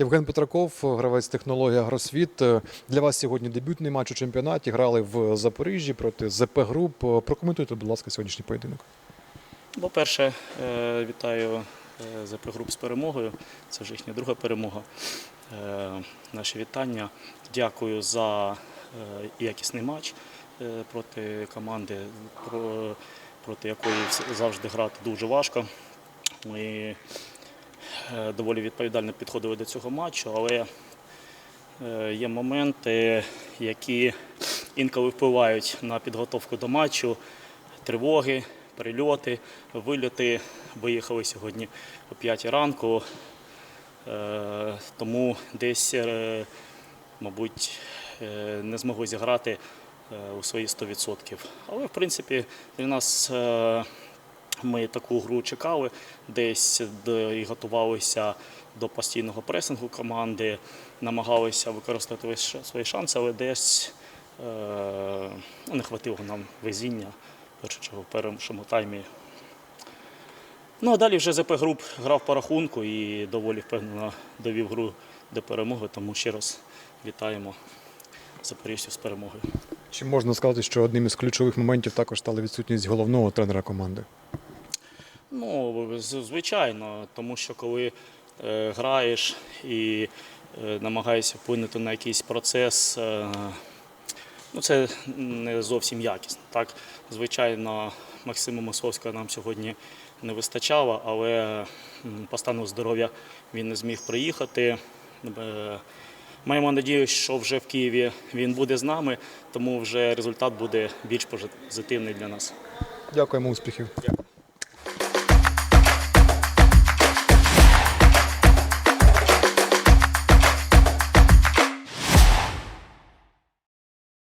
Євген Петраков, гравець технології Агросвіт. Е, Для вас сьогодні дебютний матч у чемпіонаті. Грали в Запоріжжі проти ЗП Груп. Е, Прокоментуйте, будь ласка, сьогоднішній поєдинок. По-перше, е, вітаю ЗП груп з перемогою. Це вже їхня друга перемога. Наші вітання. Дякую за якісний матч проти команди, проти якої завжди грати дуже важко. Ми доволі відповідально підходили до цього матчу, але е, є моменти, які інколи впливають на підготовку до матчу, тривоги, прильоти, вильоти. Виїхали сьогодні о 5 ранку, Е, тому десь, е, мабуть, е, не змогли зіграти е, у свої 100%. Але, в принципі, для нас е, ми таку гру чекали, десь і готувалися до постійного пресингу команди, намагалися використати свої шанси, але десь е, не хватило нам везіння, в першому таймі. Ну а далі вже ЗП груп грав по рахунку і доволі впевнено довів гру до перемоги, тому ще раз вітаємо запоріжців з перемогою. Чи можна сказати, що одним із ключових моментів також стала відсутність головного тренера команди? Ну, звичайно, тому що коли е, граєш і е, намагаєшся вплинути на якийсь процес, е, ну, це не зовсім якісно. Так, звичайно, Максима Мосовського нам сьогодні не вистачало, але по стану здоров'я він не зміг приїхати. Е, Маємо надію, що вже в Києві він буде з нами, тому вже результат буде більш позитивний для нас. Дякуємо, успіхів.